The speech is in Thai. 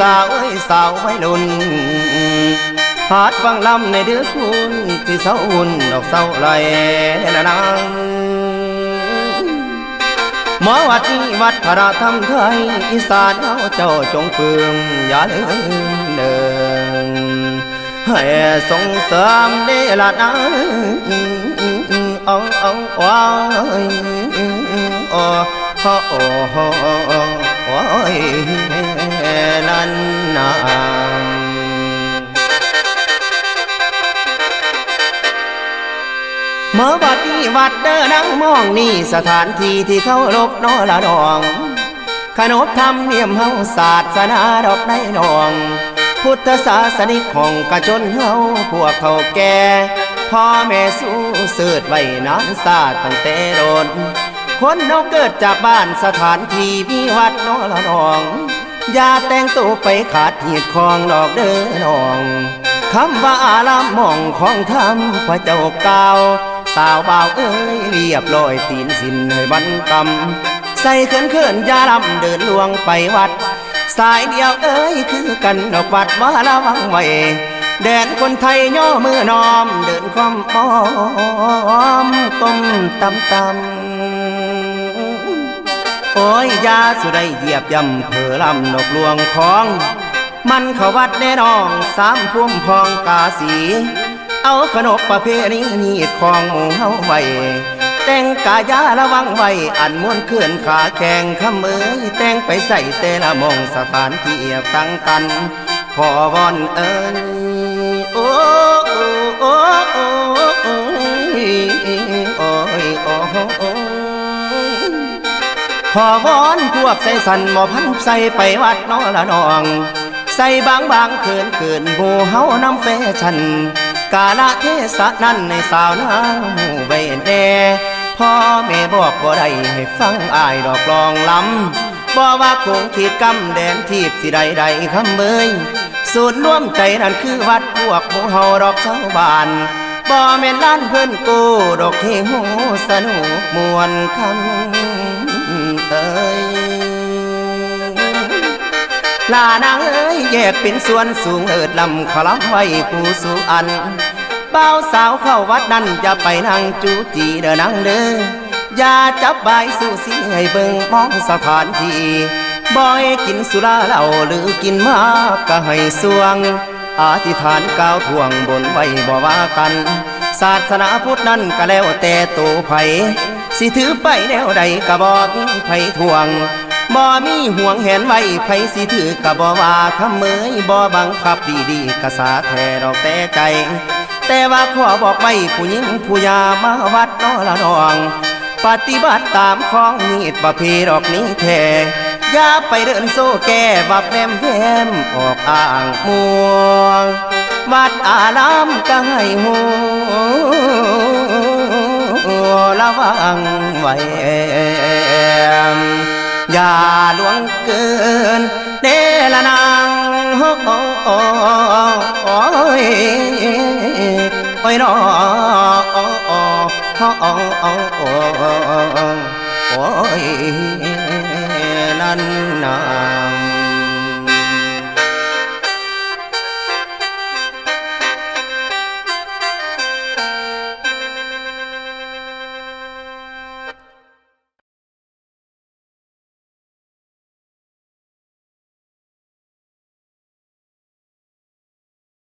สาวเอ้ยสาวไม่ลุนหาดฟังลำในเดือคุณที่เศร้าหุ่นดอกเศร้าไหลละนางหมอวัดนี้วัดพระธรรมไทยอีสานเฮาเจ้าจงเพืองอย่าลืมเดิน ให้ส่งเสริมเดละนะเอาเอาว้าโอ้โอ้โอ้โอ้ยนั่นนาเมื่อวัดนี้วัดเด้อนังมองนี่สถานที่ที่เขาลบนอละดอง ขนบธรรมเนียมเฮาศาสนาดอกในนอง พุทธศาสนิกของกระจนเฮาพวกเขาแก่พ่อแม่สู้เสืดไว้นานศาสตร์ตั้งแต่โดนคนเฮาเกิดจากบ้านสถานที่มีวัดนอละดอง อย่าแต่งตัวไปขาดหีดของดอกเด้อนองคำว่าอารามมองของธรรมพระเจ้าเก่าสาวบ่าวเอ้ยเรียบร้อยตีนสินให้บรรกำใส่เขินเขินยาลำเดินลวงไปวัด สายเดียวเอ้ยคือกันดอกวัดว่าระวังไว้แดนคนไทยย่อมือน้อม เดินความอ้อมก้มตำตำโอ้ยยาสุไดเหยียบย่ำเผอลำนกลวงของ มันเขาวัดแน่นองสามพุ่มพองกาสี เอาขนบประเพณีนีดของเฮาไว้ แต่งกายาระวังไว้ อันม้วนเคลื่อนขาแข่งขมือแต่งไปใส่แต่ละมองสถานที่เอียบตั้งกันพอวอนเอ้ยโอ้โอ้โอ้โอ้โอ้ยโอ้ยโอ้ขอวอนพวกใส่สันหมอพันใส่ไปวัดนอละนอง ใส่บางบางเขินเขินหูเฮานำแฟชันกาละเทศะนั้นในสาวนางหูไว้แน่ พ่อแม่บอกบ่ได้ให้ฟังอายดอกลองลำบ่ว่าคงขีดกำแดนทีบสิใดใดคำเบยสูตรร่วมใจนั่นคือวัดพวกหมู่เฮาดอกชาวบ้านบ่แม่นล้านเพิ่นกูดอกเฮหูสนุกมวนคำเอ้ยลานางเอ้ยแยกเป็นส่วนสูงเอิดลำขลัไว้ผู้สูอัน บ่าวสาวเข้าวัดนั้นอย่าไปนั่งจูจีเด้อนางเด้ออย่าจับใบสู้สิให้เบิ่งมองสถานที่บ่ให้กินสุราเหล้าหรือกินมากก็ให้สวงอธิษฐานกล่าวทวงบนไว้บ่ว่ากัน ศาสนาพุทธนั้นก็แล้วแต่ตัวไผสิถือไปแนวใดก็บอกไผทวงบ่มีห่วงแหนไว้ไผสิถือก็บ่ว่าคำเมยบ่บังคับดีๆกษาแท้ดอกแต่ใจ แต่ว่าขอบอกไว้ผู้หญิงผู้ยามาวัดนอละนอง ปฏิบัติตามของนีดประเพดอกนี้แท้อย่าไปเดินโซ่แก่วับแวมแวมออกอ่างมัววัดอารามก็ให้หูระวังไว้อย่าลวงเกินเดละนางโอ้โอ้โอ้ย โอ้ยนอโอ้โอ้โอ้โอ้โอ้โอ้ยนั่นนาง